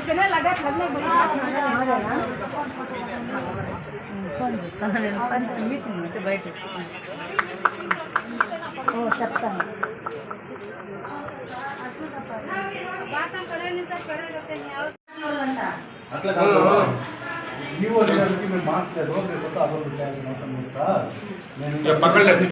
चले लगा घर में बना कौन सामने पाँच मिनट में तो बैठ ओ सकता है बात हम करें नहीं सर करें रहते हैं और अगला काम ನೀವು ಅಲ್ಲಿ ಮಾಸ್ಟರ್ ಹೋಗ್ಬೇಕು ಅದು ಮೌಸಮ್ ಅಂತ ಪಕ್ಕದಲ್ಲಿ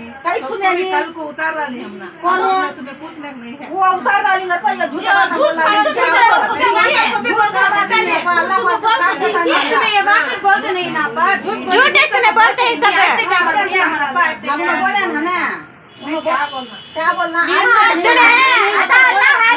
कहीं सुने नहीं कल को उतार डाली हमने कौन है? तुम्हें कुछ नहीं है। वो उतार डाली ना पहले झूठा बात झूठ साइड से झूठा सब भी बोलता रहता है अल्लाह को साथ देता नहीं तुम्हें ये बात बोलते नहीं ना पा झूठ झूठे से ना बोलते हैं सब। रहते क्या करते हैं हमारा पा हमने बोला ना ना क्या बोलना क्या बोलना? आता है आता है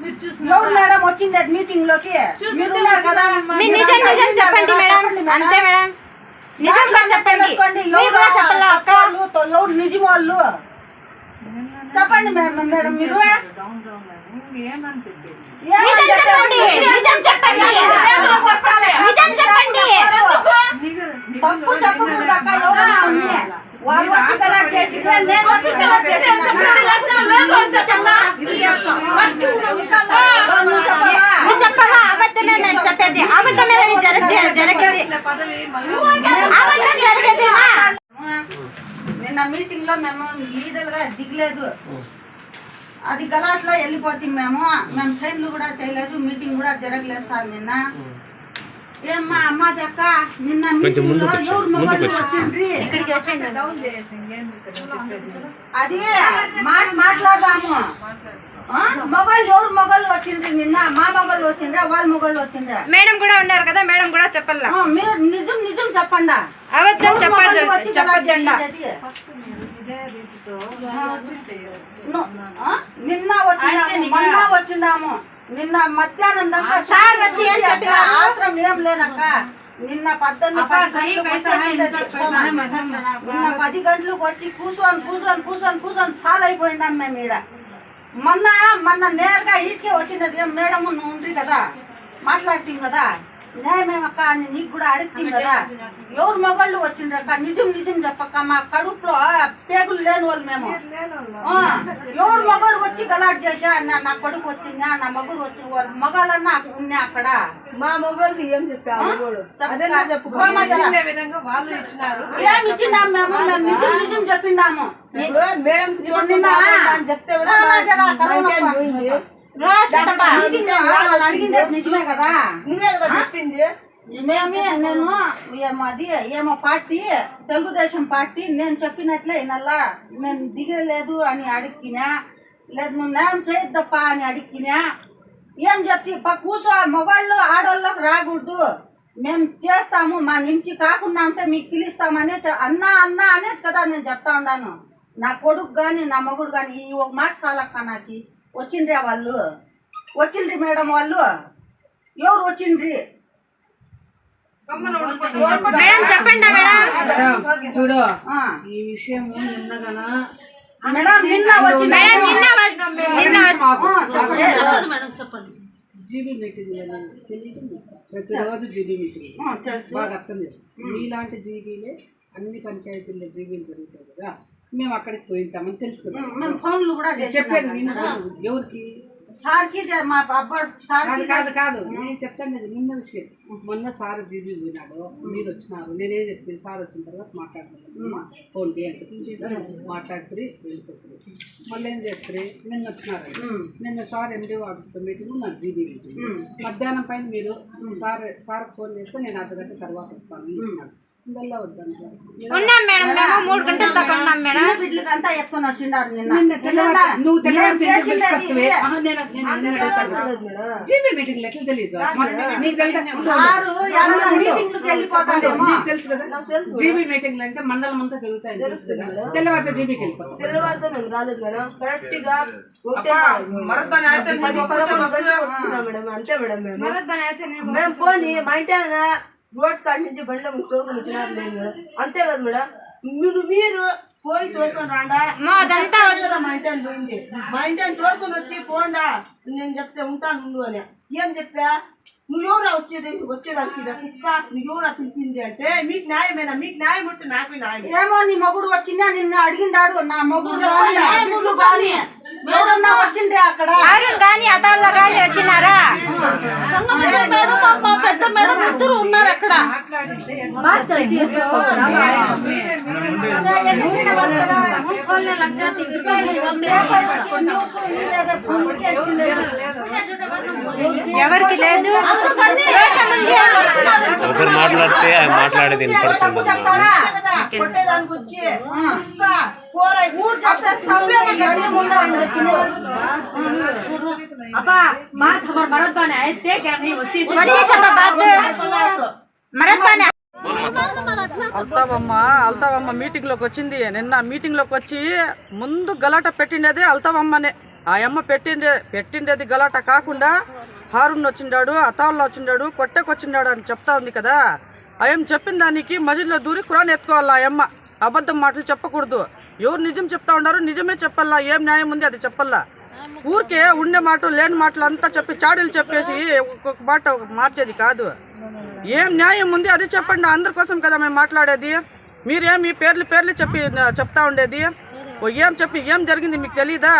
మీటింగ్లోకి మీరు చూసిన ఎవరు మేడం వచ్చింది మీటింగ్లోకి మీరు ఉన్నారు కదా మీ నిజం నిజం చెప్పండి మేడం అంతే మేడం నిజంగా చెప్పండి తెలుసుకోండి మీరు ఎవరు కూడా చెప్పాలా అక్క వాళ్ళు, తో- ఎవరు నిజం వాళ్ళు చెప్పండి మేడం మేడం మీరు డౌన్ డౌన్ ఏమని చెప్పేది ఏమని నిజం చెప్పండి నిజం చెప్పండి ఎందుకు వస్తాలే? నిజం చెప్పండి నీకు తప్పు చెప్పకూడదు అక్క ఎవరు ఉంది వాళ్ళు వచ్చి గలాట్ చేసి నేను వచ్చి గలాట్ చేసి నేను చెప్పేది అబద్ధమే జరగ జరిగేది. పదవి అబద్ధం జరిగేదేనా? నిన్న మీటింగ్లో మేము లీడర్గా దిగలేదు. అది గలాట్లో వెళ్ళిపోతాం మేము మేము సైన్లు కూడా చేయలేదు మీటింగ్ కూడా జరగలేదు సార్ నిన్న. ఏమ్మా అమ్మ చెక్క నిన్న మీటింగ్లో ఎవరు మొబైల్ వచ్చిండ్రి? ఇక్కడికి వచ్చింది డౌన్ అది మాట మాట్లాడదాము? మొగలు ఎవరు మొగలు వచ్చిండ్రి నిన్న? మా మొగలు వచ్చిండ్రా వాళ్ళ మొగలు వచ్చిండ్రా? మేడం కూడా ఉన్నారు కదా మేడం కూడా చెప్పాల మీరు నిజం నిజం చెప్పండా? అబద్ధం ను- ఆ? నిన్న వచ్చిందాము మొన్న వచ్చిందాము. నిన్న మధ్యాహ్నం దాకా సార్ వచ్చి ఏం? ఆత్రం లేదక్క నిన్న పద్దెనిమిది. నిన్న పది గంటలకు వచ్చి కూర్చొని కూర్చొని కూర్చొని కూర్చొని సాల్ అయిపోయిందాం మేము ఈడ. మొన్న మొన్న నేరుగా ఈటికే వచ్చినది మేడం నువ్వు ఉండ్రి కదా? మాట్లాడుతాం కదా? న్యాయమేమక్క అని నీకు కూడా అడుగుతాం కదా? ఎవరు మగళ్ళు వచ్చిండ్రక్క నిజం నిజం చెప్పక్క మా కడుపులో పేగులు లేని వాళ్ళు మేము. ఎవరు మగడు వచ్చి గలాట్ చేసా నా నా కొడుకు వచ్చిందా? నా మగుడు వచ్చి వాళ్ళ మగాళ్ళన్నా ఉన్నా అక్కడ. మా మొగోళ్ళకి ఏం చెప్పావు మొగోడు అదే నా చెప్పు పోమ్మా జర. ఇచ్చే విధంగా వాళ్ళు ఇచ్చినారు. ఏం ఇచ్చినాం మేము? నిజం నిజం చెప్పిండాము. చెప్తే అడిగింది నిజమే కదా? నువ్వే కదా చెప్పింది. మేమే నేను ఏమో అది ఏమో పార్టీ తెలుగుదేశం పార్టీ నేను చెప్పినట్లే నల్లా నేను దిగలేదు అని అడిగినా లేదు నువ్వు న్యాయం అని అడిగినా ఏం చెప్తి కూసో కూర్చో మగవాళ్ళు ఆడోళ్ళకి రాకూడదు. మేము చేస్తాము మా నుంచి కాకుండా ఉంటే మీకు పిలుస్తామనే అన్నా అన్నా అనేది కదా నేను చెప్తా ఉన్నాను. నా కొడుకు కానీ నా మగుడు కానీ ఈ ఒక మాట చాలక్క నాకు. వచ్చిండ్రే వాళ్ళు. వచ్చిండ్రి మేడం వాళ్ళు. ఎవరు వచ్చిండ్రి? మేడం చెప్పండి మేడం. చూడు ఆ. ఈ విషయం మేడం నిన్న వచ్చి మేడం నిన్న వ- నిన్న వ- జీబీ మీటింగ్ తెలియదు ప్రతిరోజు జీబీ మీటింగ్. ఆ, తెలుసు. బాగా అర్థం చేసుకో. మీలాంటి జీబీలే అన్ని పంచాయతీల్లో జీబీలు జరుగుతాయి కదా. మేము అక్కడికి పోయింటామని తెలుసు కదా మేము ఫోన్లు కూడా చెప్పాను ఎవరికి? సార్కి మా అబ్బాయి సార్కి కాదు కాదు నేను చెప్తాను ఇది నిన్న విషయం. మొన్న సార్ జీబీ పోయినాడు మీరు వచ్చినారు. నేనే చెప్తే సార్ వచ్చిన తర్వాత మాట్లాడుతున్నాను ఫోన్ పే అని చెప్పి మాట్లాడుతుంది వెళ్ళిపోతుంది మళ్ళీ ఏం చేస్తారు? నిన్న వచ్చినారు. నిన్న సార్ ఎండి ఆఫీస్లో మీటింగ్ నాకు జీబీ మీటింగ్. మధ్యాహ్నం పైన మీరు సార్ సార్ ఫోన్ చేస్తే నేను అర్ధ గంట తర్వాత వస్తాను ఉన్నాం మేడం మేము మూడు గంటల దాకా ఉన్నాం మేడం. బిడ్డలకి అంతా ఎత్తుకొని వచ్చిండారు. జీబీ మీటింగ్ అంటే మండలం అంతా కదా? తెల్లవారితో జీబీకి వెళ్ళిపోతాం. తెల్లవారితో మేము రాలేదు మేడం. కరెక్ట్గా మేడం. అంతే మేడం మేము. పోని మా ఇంటి రోడ్ కాడి నుంచి బండ్ల వచ్చినారు మేడం అంతే కదా మేడం. మీరు మీరు పోయి తోడుకొని రాండా? కదా మా ఇంటి పోయింది. మా ఇంటి ఆయన తోడుకొని వచ్చి పోండా. నేను చెప్తే ఉంటాను ఉండు అని. ఏం చెప్పా? నువ్వు ఎవరా వచ్చేది? వచ్చేదానికి కుక్క? నువ్వు ఎవరా పిలిచింది అంటే మీకు న్యాయమేనా మీకు న్యాయం ఉంటే నాకు న్యాయమే. ఏమో నీ మొగుడు వచ్చిందా? నిన్ను అడిగిండాడు. నా మొగుడు ఎవరన్నా వచ్చిండే అక్కడ? అరుణ్ కానీ అదాల్లో కానీ వచ్చినారా? మేడం మా పెద్ద మేడం ఇద్దరు ఉన్నారు అక్కడ. ఎవరికి లేదు. ఒకరు మాట్లాడితే ఆయన మాట్లాడేది వినపడుతుంది. కొట్టేదానికి వచ్చి కూర ఊరు అల్తావమ్మ అల్తావమ్మ మీటింగ్లోకి వచ్చింది. నిన్న మీటింగ్లోకి వచ్చి ముందు గలాట పెట్టిండేది అల్తావమ్మనే. ఆ అమ్మ పెట్టిండే పెట్టిండేది గలాట కాకుండా హారున్ వచ్చిండాడు అతాల్లో వచ్చిండాడు కొట్టెకొచ్చిండాడు అని చెప్తా ఉంది కదా. అయ్యం చెప్పిన దానికి మజిల్లో దూరి కురాన్ ఎత్తుకోవాలా ఆ అమ్మ అబద్ధం మాటలు చెప్పకూడదు. ఎవరు నిజం చెప్తా ఉన్నారు నిజమే చెప్పాలా? ఏం న్యాయం ఉంది అది చెప్పాలా? ఊరికే ఉండే మాటలు లేని మాటలు అంతా చెప్పి చాడీలు చెప్పేసి ఒక్కొక్క మాట మార్చేది కాదు. ఏం న్యాయం ఉంది అది చెప్పండి అందరి కోసం కదా మేము మాట్లాడేది. మీరేం మీ పేర్లు పేర్లు చెప్పి చెప్తా ఉండేది? ఓ ఏం చెప్పి ఏం జరిగింది మీకు తెలీదా?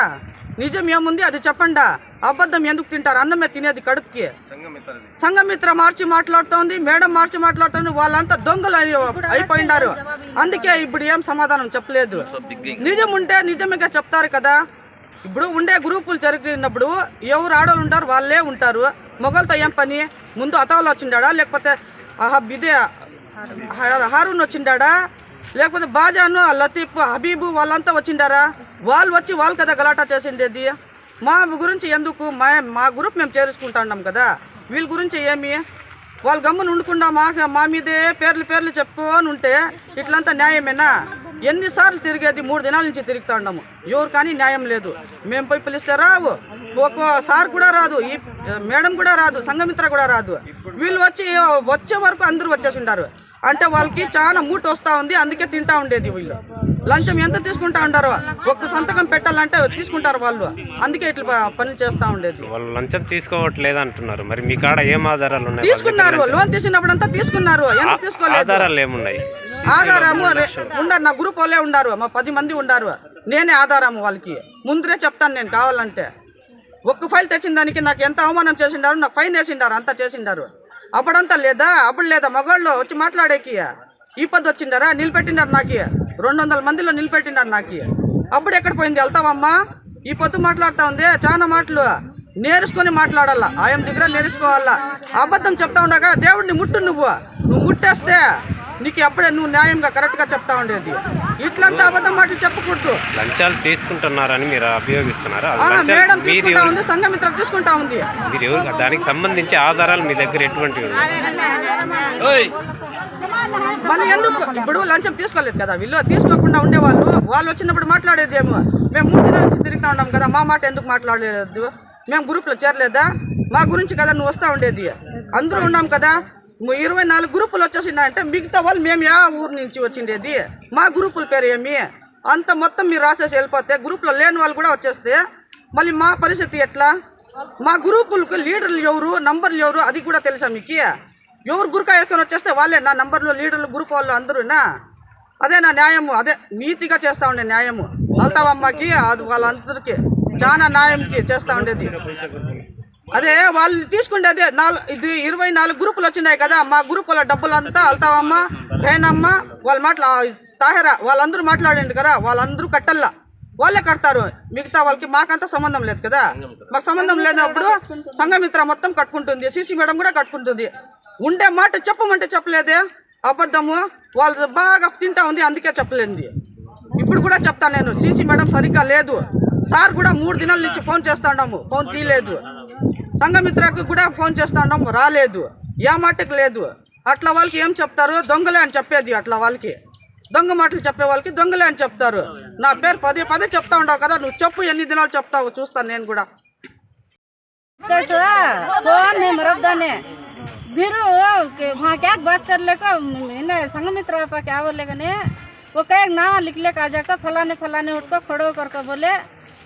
నిజం ఏముంది అది చెప్పండా? అబద్ధం ఎందుకు తింటారు? అన్నమే తినేది కడుపుకి. సంఘమిత్ర మార్చి మాట్లాడుతోంది మేడం మార్చి మాట్లాడుతోంది వాళ్ళంతా దొంగలు అయి- అయిపోయినారు. అందుకే ఇప్పుడు ఏం సమాధానం చెప్పలేదు. నిజం ఉంటే నిజమేగా చెప్తారు కదా. ఇప్పుడు ఉండే గ్రూపులు జరిగినప్పుడు ఎవరు ఆడవాళ్ళు ఉంటారు వాళ్ళే ఉంటారు. మొగలతో ఏం పని? ముందు అతవలు వచ్చిండాడా? లేకపోతే ఇదే హారూన్ వచ్చిండాడా? లేకపోతే బాజాను లతీఫ్ హబీబు వాళ్ళంతా వచ్చిండారా? వాళ్ళు వచ్చి వాళ్ళు కదా గలాటా చేసిండేది. మా గురించి ఎందుకు మా మా గ్రూప్ మేము చేరుచుకుంటున్నాం కదా? వీళ్ళ గురించి ఏమి? వాళ్ళు గమ్మున ఉండకుండా మా మా మీదే పేర్లు పేర్లు చెప్పుకొని ఉంటే ఇట్లంతా న్యాయమేనా? ఎన్నిసార్లు తిరిగేది మూడు దినాల నుంచి తిరుగుతా ఉన్నాము ఎవరు కానీ న్యాయం లేదు. మేము పోయి పిలిస్తే రావు. ఒక్కో సార్ కూడా రాదు. ఈ మేడం కూడా రాదు. సంఘమిత్ర కూడా రాదు. వీళ్ళు వచ్చి వచ్చే వరకు అందరూ వచ్చేసి ఉండారు అంటే వాళ్ళకి చాలా మూట వస్తూ ఉంది. అందుకే తింటా ఉండేది వీళ్ళు. లంచం ఎంత తీసుకుంటా ఉంటారో ఒక్క సంతకం పెట్టాలంటే తీసుకుంటారు వాళ్ళు. అందుకే ఇట్లా పనులు చేస్తూ ఉండేది. వాళ్ళు లంచం తీసుకోవట్లేదు అంటున్నారు. మరి మీ కాడ ఏం ఆధారాలు ఉన్నాయి? తీసుకున్నారు. లోన్ తీసినప్పుడంతా తీసుకున్నారు. ఎందుకు తీసుకోలేదు? ఆధారాలు ఏమున్నాయి? ఆధారము ఉండారు నా గ్రూప్ వాళ్ళే ఉండారు మా పది మంది ఉండారు నేనే ఆధారము వాళ్ళకి. ముందరే చెప్తాను నేను కావాలంటే. ఒక్క ఫైల్ తెచ్చిన దానికి నాకు ఎంత అవమానం చేసిండారు? నాకు ఫైన్ వేసిండారు. అంతా చేసిండారు. అప్పుడంతా లేదా? అప్పుడు లేదా? మగవాళ్ళు వచ్చి మాట్లాడేకి. ఈ పద్దు వచ్చిండారా? నిలబెట్టినారు నాకు రెండు వందల మందిలో నిలబెట్టినారు నాకు అప్పుడు ఎక్కడ పోయింది? వెళ్తావమ్మా? ఈ పొద్దు మాట్లాడుతా ఉంది. చాలా మాటలు. నేర్చుకొని మాట్లాడాలా. ఆయన దగ్గర నేర్చుకోవాలా. అబద్ధం చెప్తా ఉండగా దేవుడిని ముట్టు నువ్వు. నువ్వు ముట్టేస్తే నీకు అప్పుడే నువ్వు న్యాయంగా కరెక్ట్గా చెప్తా ఉండేది. ఇట్లంతా అబద్ధం మాటలు చెప్పకూడదు. లంచాలు తీసుకుంటున్నారని మీరు అభియోగిస్తున్నారు? మేడం తీసుకుంటా ఉంది సంఘమిత్ర తీసుకుంటా ఉంది. దానికి సంబంధించి ఆధారాలు మీ దగ్గర ఎటువంటివి ఉన్నాయి? మనం ఎందుకు? ఇప్పుడు లంచం తీసుకోలేదు కదా వీళ్ళు తీసుకోకుండా ఉండేవాళ్ళు. వాళ్ళు వచ్చినప్పుడు మాట్లాడేదేమో. మేము మూడు దినాల నుంచి తిరుగుతూ ఉన్నాం కదా మా మాట ఎందుకు మాట్లాడలేదు? మేము గ్రూప్లో చేరలేదా? మా గురించి కదా నువ్వు వస్తూ ఉండేది. అందరూ ఉన్నాం కదా ఇరవై నాలుగు గ్రూపులు వచ్చేసిందంటే మిగతా వాళ్ళు మేము యా ఊరు నుంచి వచ్చిండేది. మా గ్రూపుల పేరు ఏమి? అంత మొత్తం మీరు రాసేసి వెళ్ళిపోతే గ్రూప్లో లేని వాళ్ళు కూడా వచ్చేస్తే మళ్ళీ మా పరిస్థితి ఎట్లా? మా గ్రూపులకు లీడర్లు ఎవరు నంబర్లు ఎవరు అది కూడా తెలుసా మీకు? ఎవరు గురుకా వేసుకొని వచ్చేస్తే వాళ్ళే నా నంబర్లు లీడర్లు గ్రూప్ వాళ్ళు అందరూనా అదే నా న్యాయము అదే నీతిగా చేస్తా ఉండే న్యాయము. అల్తావమ్మకి అది వాళ్ళందరికీ చాలా న్యాయంకి చేస్తూ ఉండేది. అదే వాళ్ళు తీసుకుండేది నాలుగు ఇది ఇరవై నాలుగు గ్రూపులు వచ్చినాయి కదా మా గ్రూపుల డబ్బులంతా అల్తావమ్మ రేణమ్మ వాళ్ళ మాట్లా తాహెరా వాళ్ళందరూ మాట్లాడండి కదా వాళ్ళందరూ కట్టల్లా. వాళ్ళే కడతారు. మిగతా వాళ్ళకి మాకంతా సంబంధం లేదు కదా. మాకు సంబంధం లేనప్పుడు సంఘమిత్ర మొత్తం కట్టుకుంటుంది సీసీ మేడం కూడా కట్టుకుంటుంది. ఉండే మాట చెప్పమంటే చెప్పలేదే? అబద్ధము? వాళ్ళు బాగా తింటా ఉంది అందుకే చెప్పలేదు ఇప్పుడు కూడా చెప్తాను నేను సీసీ మేడం సరిగ్గా లేదు. సార్ కూడా మూడు దినాల నుంచి ఫోన్ చేస్తాడాము ఫోన్ తీయలేదు. సంఘమిత్రకు కూడా ఫోన్ చేస్తాడాము రాలేదు. ఏ మాటకు లేదు. అట్లా వాళ్ళకి ఏం చెప్తారు? దొంగలే అని చెప్పేది అట్లా వాళ్ళకి. దొంగ మాటలు చెప్పే వాళ్ళకి దొంగలే అని చెప్తారు. నా పేరు పదే పదే చెప్తా ఉండవు కదా నువ్వు చెప్పు ఎన్ని దినాలు చెప్తావు చూస్తాను నేను కూడా. कैसे फिर संगमित्र क्या बोलेगा वो कह ना लिख ले का जाकर फलाने फलाने उठ को खड़ो करके बोले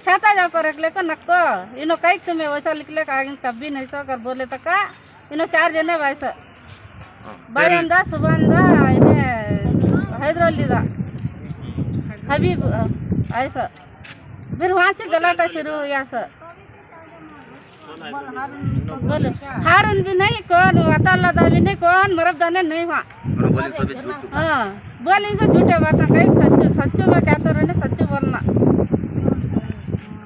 छाता जा पर रख ले को नक्को इनो कह तुम्हें वैसा लिख ले का कभी नहीं सो कर बोले तो का इनो चार जने वैसे भाई अंदा सुबह अंदा इन्हें हैदराली दा हबीब आए सर फिर वहाँ से गला का शुरू हो गया सर हारून भी नहीं कौन अताला भी नहीं कौन मरबदाने नहीं हुआ हाँ बोलेंगे झूठे बात कहीं सच्चू सच्चू में कहते रहने सच्चू बोलना